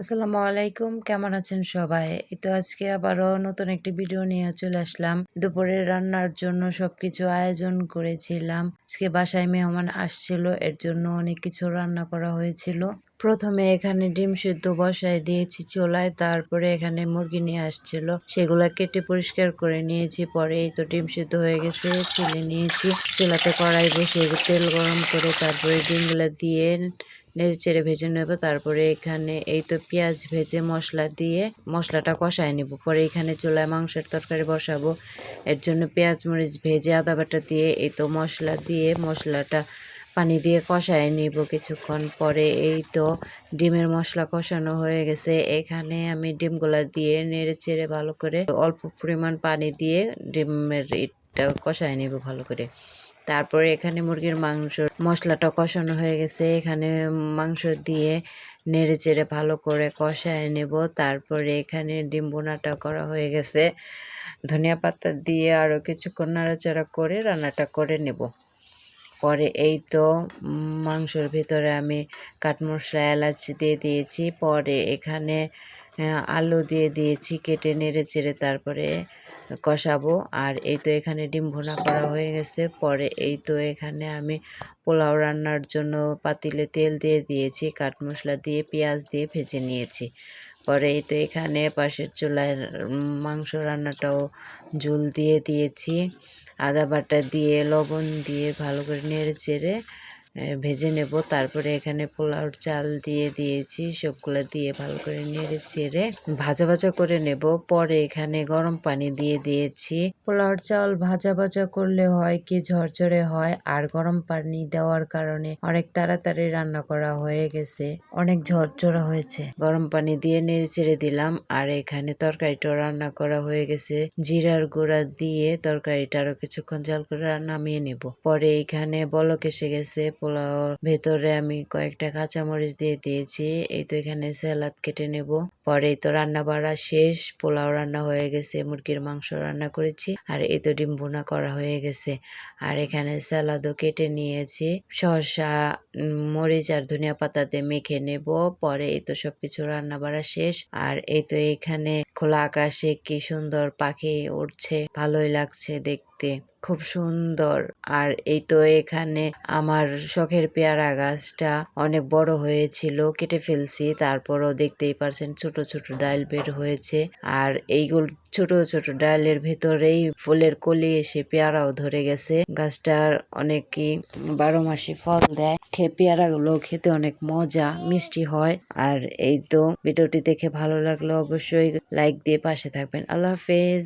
আসসালামু আলাইকুম, কেমন আছেন সবাই? এই তো আজকে আবারও নতুন একটি ভিডিও নিয়ে চলে আসলাম। দুপুরে রান্নার জন্য সবকিছু আয়োজন করেছিলাম। আজকে বাসায় মেহমান আসছিল, এর জন্য অনেক কিছু রান্না করা হয়েছিল। প্রথমে এখানে ডিম সেদ্ধ বসায় দিয়েছি চোলায়, তারপরে এখানে মুরগি নিয়ে আসছিল। সেগুলা কেটে পরিষ্কার করে নিয়েছি, পরে তো ডিম সেদ্ধ হয়ে গেছে, তুলে নিয়েছি। চুলাতে কড়াই বসে তেল গরম করে তারপরে ডিমগুলা দিয়ে নেড়ে চেড়ে ভেজে নেব। তারপরে এখানে এই তো পেঁয়াজ ভেজে মশলা দিয়ে মশলাটা কষায় নেব। পরে এখানে চুলায় মাংসের তরকারি বসাবো। এর জন্য পেঁয়াজ মরিচ ভেজে আদা বাটা দিয়ে এই তো মশলা দিয়ে মশলাটা পানি দিয়ে কষায় নিব কিছুক্ষণ। পরে এই তো ডিমের মশলা কষানো হয়ে গেছে। এখানে আমি ডিমগুলা দিয়ে নেড়ে চেড়ে ভালো করে অল্প পরিমাণ পানি দিয়ে ডিমের এটা কষায় নিব ভালো করে। তারপরে এখানে মুরগির মাংস, মশলাটা কষানো হয়ে গেছে। এখানে মাংস দিয়ে নেড়ে চেড়ে ভালো করে কষায় নেব। তারপরে এখানে ডিম বোনাটা করা হয়ে গেছে। ধনিয়া পাতা দিয়ে আরও কিছুক্ষণ নাড়াচাড়া করে রান্নাটা করে নেব। পরে এই তো মাংসর ভিতরে আমি কাঠ মশলা, এলাচ দিয়ে দিয়েছি। পরে এখানে আলু দিয়ে দিয়েছি কেটে নেড়ে চেড়ে। তারপরে কষাবো। আর এই তো এখানে ডিম ভুনা করা হয়ে গেছে। পরে এই তো এখানে আমি পোলাও রান্নার জন্য পাতিলে তেল দিয়ে দিয়েছি, কাঠ মশলা দিয়ে, পেঁয়াজ দিয়ে ভেজে নিয়েছি। পরে এই তো এখানে পাশের চুলায় মাংস রান্নাটাও ঝুল দিয়ে দিয়েছি। আদা বাটা দিয়ে, লবণ দিয়ে ভালো করে নেড়ে চেড়ে ভেজে নেব। তারপরে এখানে পোলাওর চাল দিয়ে দিয়েছি, সবগুলো দিয়ে ভালো করে নেড়ে চেড়ে ভাজা ভাজা করে নেব। পরে এখানে গরম পানি দিয়ে দিয়েছি। পোলাওর চাল ভাজা ভাজা করলে হয় কি ঝরঝরে হয়, আর গরম পানি দেওয়ার কারণে অনেক তাড়াতাড়ি রান্না করা হয়ে গেছে, অনেক ঝরঝরা হয়েছে। গরম পানি দিয়ে নেড়ে চেড়ে দিলাম, আর এখানে তরকারিটাও রান্না করা হয়ে গেছে। জিরার গুঁড়া দিয়ে তরকারিটা আরও কিছুক্ষণ জাল করে নামিয়ে নেব। পরে এখানে বলক এসে গেছে পোলাওর ভেতরে আমি কয়েকটা কাঁচামরিচ দিয়ে দিয়েছি। এই তো এখানে স্যালাদ কেটে নেব। পরে তো রান্না বাড়া শেষ। পোলাও রান্না হয়ে গেছে, মুরগির মাংস রান্না করেছি, আর এই তো ডিম ভুনা করা হয়ে গেছে। আর এখানে স্যালাদও কেটে নিয়েছি। শসা মরিচ আর ধনিয়া পাতাতে মেখে নেব। পরে এই তো সবকিছু রান্না বাড়া শেষ। আর এই তো এখানে খোলা আকাশে কি সুন্দর পাখি উঠছে ভালোই লাগছে দেখতে খুব সুন্দর। আর এই তো এখানে আমার শখের পেয়ারা গাছটা অনেক বড় হয়েছিল, কেটে ফেলছি। তারপরও দেখতেই পারছেন ছোট ছোট ডাল বের হয়েছে। আর এইগুলো ছোট ছোট ডালের ভেতরেই ফুলের কলি এসে পেয়ারাও ধরে গেছে। গাছটার অনেকই বারো মাসে ফল দেয়। খেয়ে পেয়ারাগুলো খেতে অনেক মজা, মিষ্টি হয়। আর এই তো ভিডিওটি দেখে ভালো লাগল অবশ্যই লাইক দিয়ে পাশে থাকবেন। আল্লাহ হাফেজ।